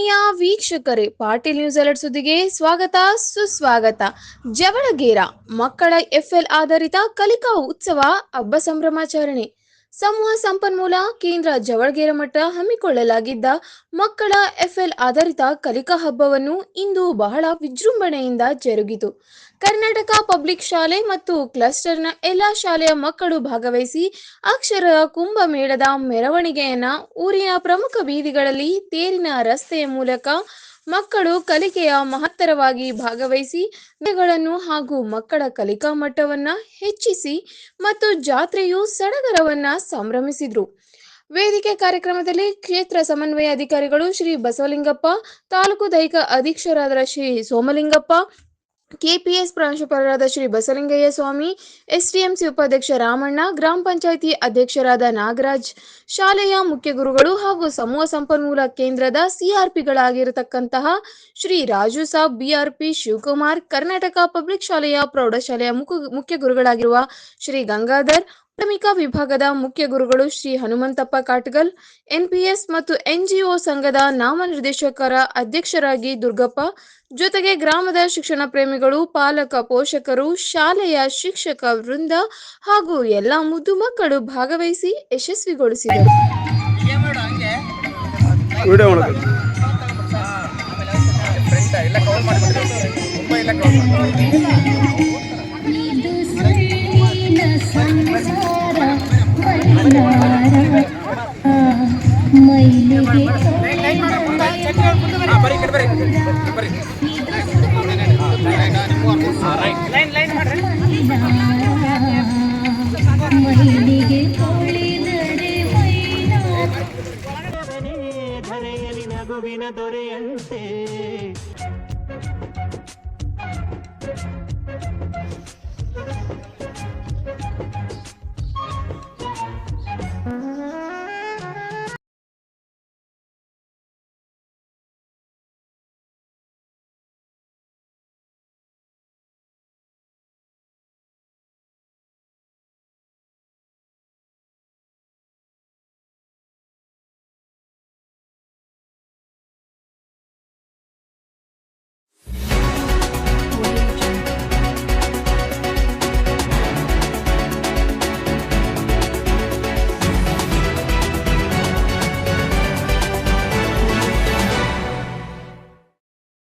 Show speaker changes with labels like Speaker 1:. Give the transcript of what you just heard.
Speaker 1: ಆತ್ಮೀಯ ವೀಕ್ಷಕರೇ, Patil news alert ಸುದ್ದಿಗೆ ಸ್ವಾಗತ, ಸುಸ್ವಾಗತ. ಜವಳಗೇರ, ಮಕ್ಕಳ ಎಫ್ಎಲ್ ಆಧಾರಿತ ಕಲಿಕಾ ಉತ್ಸವ ಹಬ್ಬ ಸಂಭ್ರಮಾಚರಣೆ. ಸಮೂಹ ಸಂಪನ್ಮೂಲ ಕೇಂದ್ರ ಜವಳಗೇರ ಮಠ ಹಮ್ಮಿಕೊಳ್ಳಲಾಗಿದ್ದ ಮಕ್ಕಳ ಎಫ್ಎಲ್ ಆಧಾರಿತ ಕಲಿಕಾ ಹಬ್ಬವನ್ನು ಇಂದು ಬಹಳ ವಿಜೃಂಭಣೆಯಿಂದ ಜರುಗಿತು. ಕರ್ನಾಟಕ ಪಬ್ಲಿಕ್ ಶಾಲೆ ಮತ್ತು ಕ್ಲಸ್ಟರ್ನ ಎಲ್ಲಾ ಶಾಲೆಯ ಮಕ್ಕಳು ಭಾಗವಹಿಸಿ ಅಕ್ಷರ ಕುಂಭಮೇಳದ ಮೆರವಣಿಗೆಯನ್ನ ಊರಿನ ಪ್ರಮುಖ ಬೀದಿಗಳಲ್ಲಿ ತೇರಿನ ರಸ್ತೆಯ ಮೂಲಕ ಮಕ್ಕಳು ಕಲಿಕೆಯ ಮಹತ್ತರವಾಗಿ ಭಾಗವಹಿಸಿ ಗಳನ್ನು ಹಾಗೂ ಮಕ್ಕಳ ಕಲಿಕಾ ಮಟ್ಟವನ್ನ ಹೆಚ್ಚಿಸಿ ಮತ್ತು ಜಾತ್ರೆಯು ಸಡಗರವನ್ನ ಸಂಭ್ರಮಿಸಿದ್ರು. ವೇದಿಕೆ ಕಾರ್ಯಕ್ರಮದಲ್ಲಿ ಕ್ಷೇತ್ರ ಸಮನ್ವಯ ಅಧಿಕಾರಿಗಳು ಶ್ರೀ ಬಸವಲಿಂಗಪ್ಪ, ತಾಲೂಕು ದೈಹಿಕ ಅಧೀಕ್ಷರಾದ ಶ್ರೀ ಸೋಮಲಿಂಗಪ್ಪ ಕೆಪಿಎಸ್ ಪ್ರಾಂಶುಪಾಲರಾದ ಶ್ರೀ ಬಸಲಿಂಗಯ್ಯ ಸ್ವಾಮಿ, ಎಸ್ಡಿಎಂಸಿ ಉಪಾಧ್ಯಕ್ಷ ರಾಮಣ್ಣ, ಗ್ರಾಮ ಪಂಚಾಯಿತಿ ಅಧ್ಯಕ್ಷರಾದ ನಾಗರಾಜ್, ಶಾಲೆಯ ಮುಖ್ಯ ಗುರುಗಳು ಹಾಗೂ ಸಮೂಹ ಸಂಪನ್ಮೂಲ ಕೇಂದ್ರದ ಸಿಆರ್ಪಿಗಳಾಗಿರತಕ್ಕಂತಹ ಶ್ರೀ ರಾಜು ಸಾಬ್, ಬಿಆರ್ಪಿ, ಶಿವಕುಮಾರ್, ಕರ್ನಾಟಕ ಪಬ್ಲಿಕ್ ಶಾಲೆಯ ಪ್ರೌಢಶಾಲೆಯ ಮುಖ, ಮುಖ್ಯ ಗುರುಗಳಾಗಿರುವ ಶ್ರೀ ಗಂಗಾಧರ್ ಪ್ರಾಥಮಿಕ ವಿಭಾಗದ ಮುಖ್ಯ ಗುರುಗಳು ಶ್ರೀ ಹನುಮಂತಪ್ಪ ಕಾಟ್ಗಲ್ ಎನ್ಪಿಎಸ್ ಮತ್ತು ಎನ್ಜಿಒ ಸಂಘದ ನಾಮನಿರ್ದೇಶಕರ ಅಧ್ಯಕ್ಷರಾಗಿ ದುರ್ಗಪ್ಪ ಜೊತೆಗೆ ಗ್ರಾಮದ ಶಿಕ್ಷಣ ಪ್ರೇಮಿಗಳು ಪಾಲಕ ಪೋಷಕರು ಶಾಲೆಯ ಶಿಕ್ಷಕ ವೃಂದ ಹಾಗೂ ಎಲ್ಲ ಮುದ್ದು ಮಕ್ಕಳು ಭಾಗವಹಿಸಿ ಯಶಸ್ವಿಗೊಳಿಸಿದರು
Speaker 2: ವಿಡಿಯೋ
Speaker 3: ಮೈಲಿಗೆ
Speaker 4: ತೋಳಿದರೆ ಕಡೆ ಬರೀ ಬರೀ
Speaker 3: ಮೈಲಿಗೆ ತೊಳಿದರೆ
Speaker 5: ಧರೆಯಲಿ ನಗುವಿನ ದೊರೆಯಂತೆ